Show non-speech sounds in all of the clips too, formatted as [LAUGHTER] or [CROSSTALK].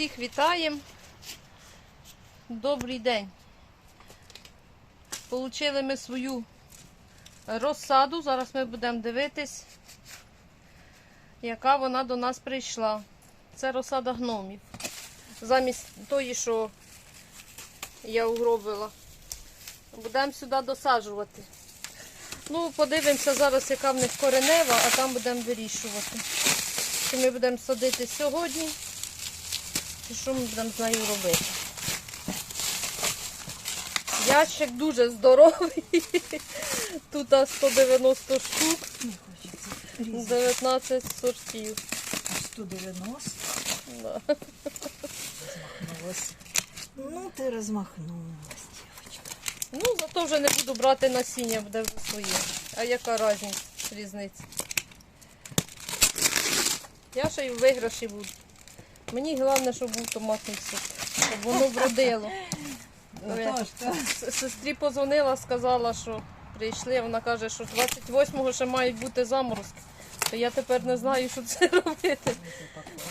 Всіх вітаємо. Добрий день. Получили ми свою розсаду. Зараз ми будемо дивитись, яка вона до нас прийшла. Це розсада гномів. Замість тої, що я угробила. Будемо сюди досаджувати. Ну, подивимося зараз, яка в них коренева, а там будемо вирішувати. Чи ми будемо садити сьогодні, чи що ми будемо з нею робити. Ящик дуже здоровий. [LAUGHS] Тут 190 штук, Не хочеться різати. 19 сортів. 190 Да. розмахнулась. Ну, ти розмахнулась, дівчинка. Ну, зато вже не буду брати насіння, буде вже своє. А яка різниця? Я ще й в виграші буду. Мені головне, щоб був томатний сок, щоб воно вродило. [LAUGHS] Ну. С- Сестрі позвонила, сказала, що прийшли. Вона каже, що 28-го ще мають бути заморозки. То я тепер не знаю, що це [LAUGHS] робити.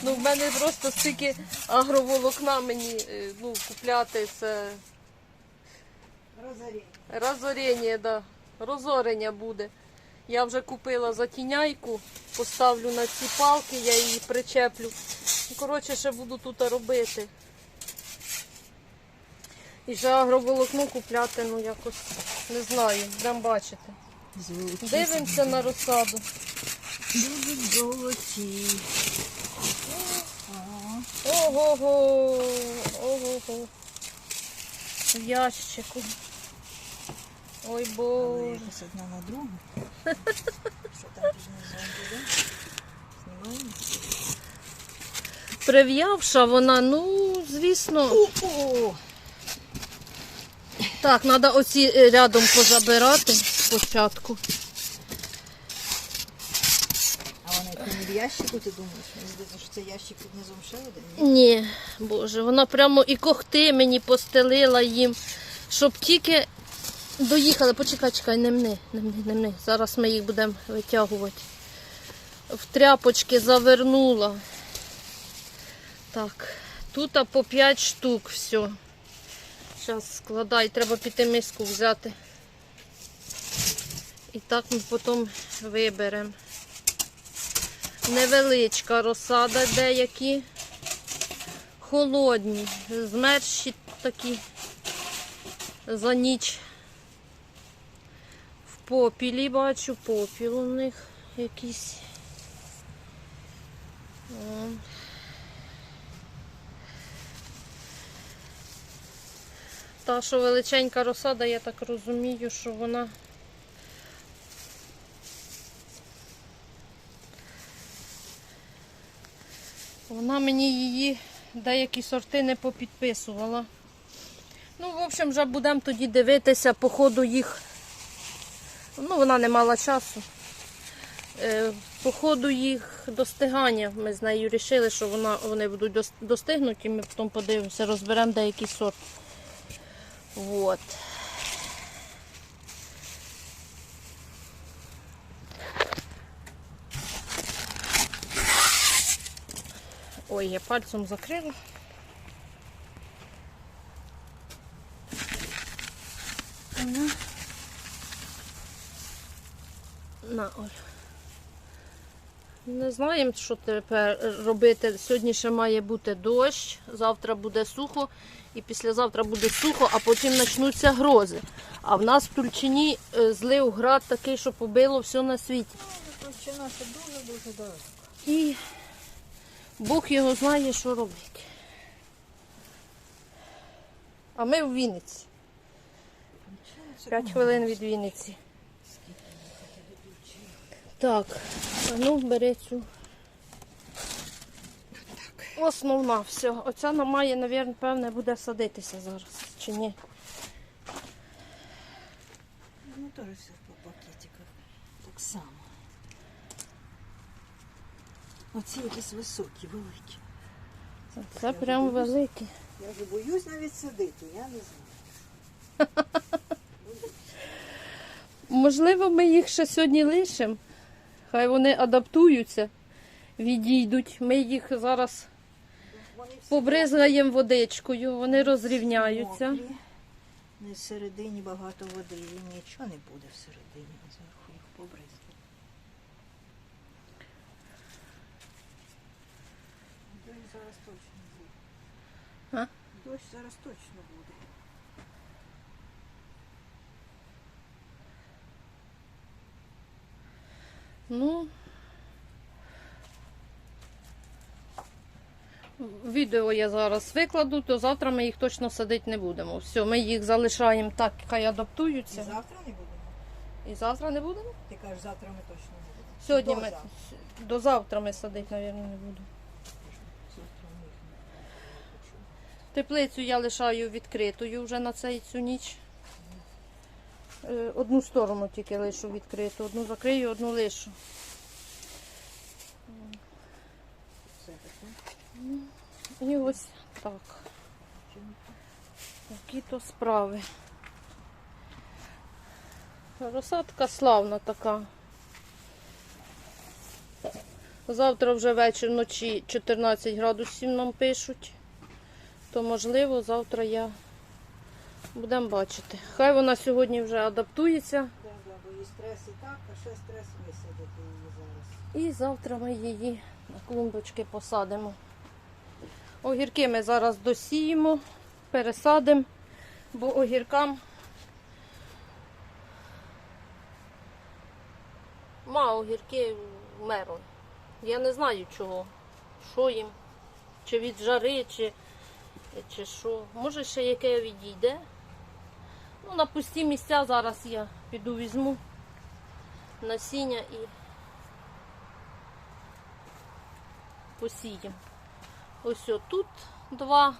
Ну, в мене просто стільки агроволокна мені е, ну, купляти це Розоріння. розорення, да. розорення буде. Я вже купила затіняйку, поставлю на ці палки, я її причеплю. Ну, Коротше, ще буду тут робити. І ще агроволокно купляти, ну якось не знаю, будемо бачити. Дивимося на розсаду. Будуть золоті. Ого-го, ого-го. В ящику. Ой але боже. якось одна на другу. Прив'явша вона, ну, звісно. Так, треба оці е, рядом позабирати спочатку. А вони це не в ящику, ти думаєш? Мені здається, що це ящик під низом ще один. Ні, боже, вона прямо і когти мені постелила їм, щоб тільки доїхали. Почекай, чекай, не мни, не мни, не мни. Зараз ми їх будемо витягувати. В тряпочки завернула. Так, тут по 5 штук все. Зараз складай, треба піти миску взяти. І так ми потім виберемо. Невеличка розсада деякі. Холодні, змерші такі за ніч. Попілі бачу, попіл у них якийсь. О. Та, що величенька розсада, я так розумію, що вона Вона мені її деякі сорти не попідписувала. Ну, в общем, вже будемо тоді дивитися по ходу їх. Ну, вона не мала часу. Е, по ходу їх достигання ми з нею вирішили, що вона, вони будуть дос- достигнуті, ми потім подивимося, розберемо деякий сорт. Вот. Ой, я пальцем закрила. На. На, Оль. Не знаємо, що тепер робити. Сьогодні ще має бути дощ, завтра буде сухо, і післязавтра буде сухо, а потім почнуться грози. А в нас в Тульчині е, злив град такий, що побило все на світі. Товщина це дуже-дуже далеко. І Бог його знає, що робить. А ми в Вінниці. П'ять хвилин від Вінниці. Так, а ну бери цю. Основна все. Оця нам має, навірно, певне, буде садитися зараз. Чи ні? Ну, теж все по пакетиках. Так само. Оці якісь високі, великі. Це прям велике. Я вже боюсь навіть садити, я не знаю. [LAUGHS] Можливо, ми їх ще сьогодні лишимо. Хай вони адаптуються, відійдуть. Ми їх зараз побризгаємо водичкою, вони розрівняються. Не всередині багато води, їм нічого не буде всередині, а зверху їх побризкати. Дощ зараз точно буде. А? Дощ зараз точно буде. Ну. Відео я зараз викладу, то завтра ми їх точно садити не будемо. Все, ми їх залишаємо так, хай адаптуються. І завтра не будемо. І завтра не будемо? Ти кажеш, завтра ми точно не будемо. Сьогодні До ми завтра. до завтра ми садити, мабуть, не будемо. Теплицю я лишаю відкритою вже на цей цю ніч. Е, Одну сторону тільки лишу відкриту, одну закрию, одну лишу. І ось так. Такі то справи. Розсадка славна така. Завтра вже вечір вночі 14 градусів нам пишуть. То можливо завтра я будемо бачити. Хай вона сьогодні вже адаптується. Да, да, бо і стрес і так, а ще стрес висадити її зараз. І завтра ми її на клумбочки посадимо. Огірки ми зараз досіємо, пересадимо, бо огіркам мало огірки вмерли. Я не знаю чого. Що їм? Чи від жари, чи, чи що. Може ще яке відійде. Ну, на пусті місця зараз я піду візьму насіння і посіємо. Ось тут два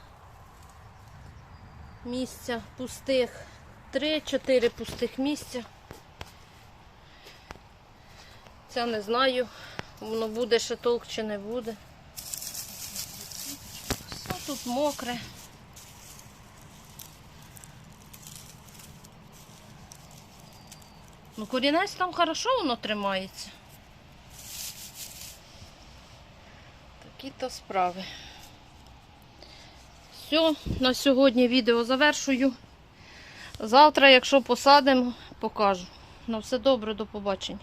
місця пустих, три-чотири пустих місця. Це не знаю, воно буде ще толк чи не буде. Тут мокре. Ну, корінець там хорошо воно тримається. Такі то справи. Все, на сьогодні відео завершую. Завтра, якщо посадимо, покажу. На все добре, до побачення.